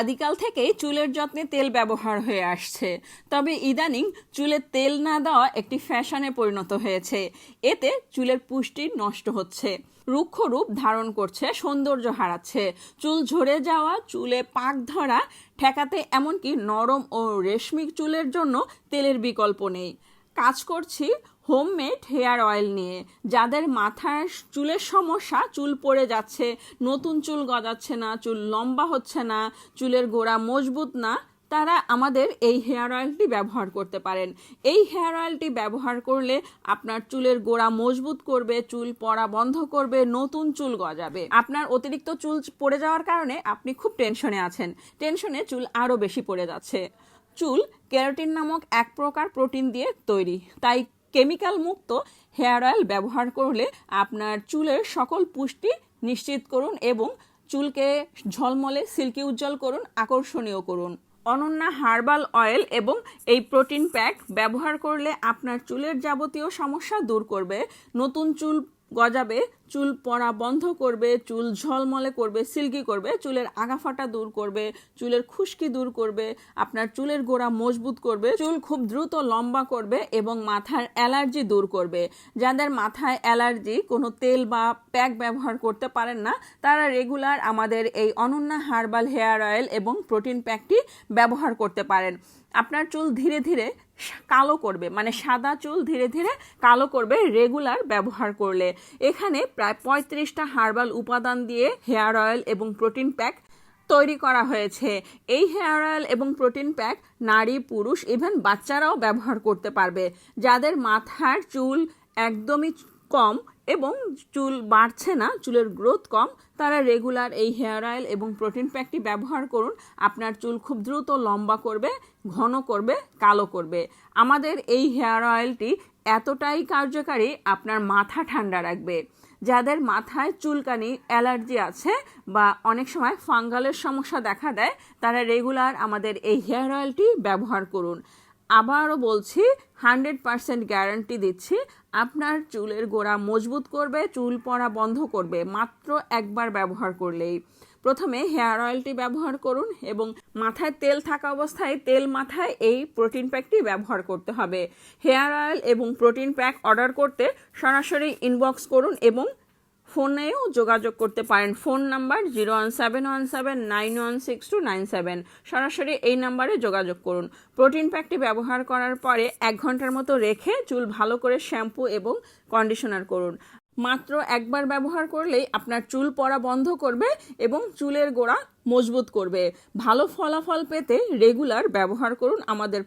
আদিকাল থেকেই চুলের যত্নে তেল ব্যবহার হয়ে আসছে। তবে ইদানিং চুলে তেল না দেওয়া একটি ফ্যাশনে পরিণত হয়েছে। এতে চুলের পুষ্টি নষ্ট হচ্ছে। রুক্ষ রূপ ধারণ করছে, সৌন্দর্য হারাচ্ছে। চুল ঝরে যাওয়া, চুলে পাক ধরা, ঠেকাতে এমনকি নরম ও রেশমি চুলের জন্য তেলের বিকল্প নেই। কাজ করছি হোমমেড হেয়ার অয়েল নিয়ে। যাদের মাথার চুলের সমস্যা, চুল পড়ে যাচ্ছে, নতুন চুল গজাচ্ছে না, চুল লম্বা হচ্ছে না, চুলের গোড়া মজবুত না, তারা আমাদের এই হেয়ার অয়েলটি ব্যবহার করতে পারেন। এই হেয়ার অয়েলটি ব্যবহার করলে আপনার চুলের গোড়া মজবুত করবে, চুল পড়া বন্ধ করবে, নতুন চুল গজাবে। আপনার অতিরিক্ত চুল পড়ে যাওয়ার কারণে আপনি খুব টেনশনে আছেন। টেনশনে চুল আরও বেশি পড়ে যাচ্ছে। চুল ক্যারোটিন নামক এক প্রকার প্রোটিন দিয়ে তৈরি। তাই কেমিক্যাল মুক্ত হেয়ার অয়েল ব্যবহার করলে আপনার চুলের সকল পুষ্টি নিশ্চিত করুন এবং চুলকে ঝলমলে সিল্কি উজ্জ্বল করুন, আকর্ষণীয় করুন। অনন্যা হার্বাল অয়েল এবং এই প্রোটিন প্যাক ব্যবহার করলে আপনার চুলের যাবতীয় সমস্যা দূর করবে। নতুন চুল গজাবে, চুল পড়া বন্ধ করবে, চুল ঝলমলে করবে, সিল্কি করবে, চুলের আগাফাটা দূর করবে, চুলের খুশকি দূর করবে, আপনার চুলের গোড়া মজবুত করবে, চুল খুব দ্রুত লম্বা করবে এবং মাথার অ্যালার্জি দূর করবে। যাদের মাথায় অ্যালার্জি, কোনো তেল বা প্যাক ব্যবহার করতে পারেন না, তারা রেগুলার আমাদের এই অনন্যা হার্বাল হেয়ার অয়েল এবং প্রোটিন প্যাকটি ব্যবহার করতে পারেন। আপনার চুল ধীরে ধীরে কালো করবে মানে সাদা চুল ধীরে ধীরে কালো করবে রেগুলার ব্যবহার করলে। এখানে প্রায় পঁয়ত্রিশটা হার্বাল উপাদান দিয়ে হেয়ার অয়েল এবং প্রোটিন প্যাক তৈরি করা হয়েছে। এই হেয়ার অয়েল এবং প্রোটিন প্যাক নারী, পুরুষ ইভেন বাচ্চারাও ব্যবহার করতে পারবে। যাদের মাথার চুল একদমই কম এবং চুল বাড়ছে না, চুলের গ্রোথ কম, তারা রেগুলার এই হেয়ার অয়েল এবং প্রোটিন প্যাকটি ব্যবহার করুন। আপনার চুল খুব দ্রুত লম্বা করবে, ঘন করবে, কালো করবে। আমাদের এই হেয়ার অয়েলটি এতটাই কার্যকারী, আপনার মাথা ঠান্ডা রাখবে। যাদের মাথায় চুলকানি, অ্যালার্জি আছে বা অনেক সময় ফাঙ্গালের সমস্যা দেখা দেয়, তারা রেগুলার আমাদের এই হেয়ার অয়েলটি ব্যবহার করুন। আবারও বলছি হান্ড্রেড পারসেন্ট গ্যারান্টি দিচ্ছি, আপনার চুলের গোড়া মজবুত করবে, চুল পড়া বন্ধ করবে, মাত্র একবার ব্যবহার করলেই। প্রথমে হেয়ার অয়েলটি ব্যবহার করুন এবং মাথায় তেল থাকা অবস্থায় তেল মাথায় এই প্রোটিন প্যাকটি ব্যবহার করতে হবে। হেয়ার অয়েল এবং প্রোটিন প্যাক অর্ডার করতে সরাসরি ইনবক্স করুন এবং ফোনেও যোগাযোগ করতে পারেন। Phone number zero one seven one seven nine one six two nine seven. সরাসরি এই নাম্বারে যোগাযোগ করুন। প্রোটিন প্যাকটি ব্যবহার করার পরে এক ঘণ্টার মতো রেখে চুল ভালো করে শ্যাম্পু এবং কন্ডিশনার করুন। মাত্র একবার ব্যবহার করলেই আপনার চুল পড়া বন্ধ করবে এবং চুলের গোড়া মজবুত করবে। ভালো ফলাফল পেতে রেগুলার ব্যবহার করুন আমাদের